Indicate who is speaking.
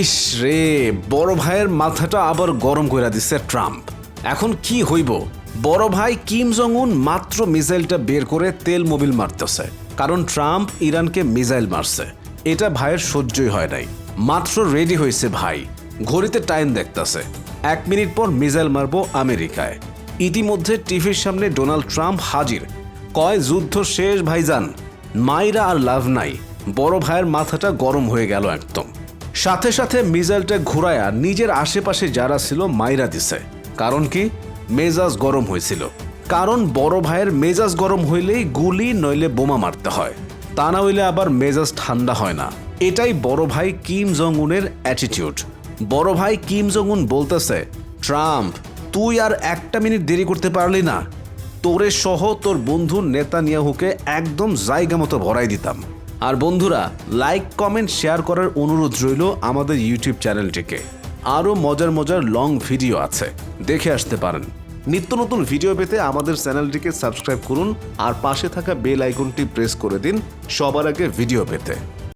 Speaker 1: ইস রে, বড় ভাইয়ের মাথাটা আবার গরম কইরা দিছে ট্রাম্প। এখন কি হইব? বড় ভাই কিম জং উন মাত্র মিসাইলটা বের করে তেল মোবিল মারতেছে, কারণ ট্রাম্প ইরানকে মিসাইল মারছে। এটা ভাইয়ের সহ্যই হয় নাই। মাত্র রেডি হয়েছে ভাই। ঘড়িতে টাইম দেখতাছে। এক মিনিট পর মিসাইল মারবো আমেরিকায়। ইতিমধ্যে টিভির সামনে ডোনাল্ড ট্রাম্প হাজির। কয় যুদ্ধ শেষ, ভাইজান? মাইরা আর লাভ নাই। বড় ভাইয়ের মাথাটা গরম হয়ে গেল একদম। সাথে সাথে মিজাইলটা ঘুরায়া নিজের আশেপাশে যারা ছিল মাইরা দিছে। কারণ কি? মেজাজ গরম হয়েছিল। কারণ বড় ভাইয়ের মেজাজ গরম হইলেই গুলি নইলে বোমা মারতে হয়। তা না হইলে আবার মেজাজ ঠান্ডা হয় না। এটাই বড় ভাই কিম জং উনের অ্যাটিটিউড বড় ভাই কিম জং উন বলতেছে, ট্রাম্প, তুই আর একটা মিনিট দেরি করতে পারলি না। তোরে সহ তোর বন্ধু নেতানিয়াহুকে একদম জায়গা মতো ভরাই দিতাম। আর বন্ধুরা লাইক কমেন্ট শেয়ার করার অনুরোধ রইল আমাদের ইউটিউব চ্যানেলটিকে আরও মজার মজার লং ভিডিও আছে, দেখে আসতে পারেন। নিত্য নতুন ভিডিও পেতে আমাদের চ্যানেলটিকে সাবস্ক্রাইব করুন আর পাশে থাকা বেল আইকনটি প্রেস করে দিন সবার আগে ভিডিও পেতে।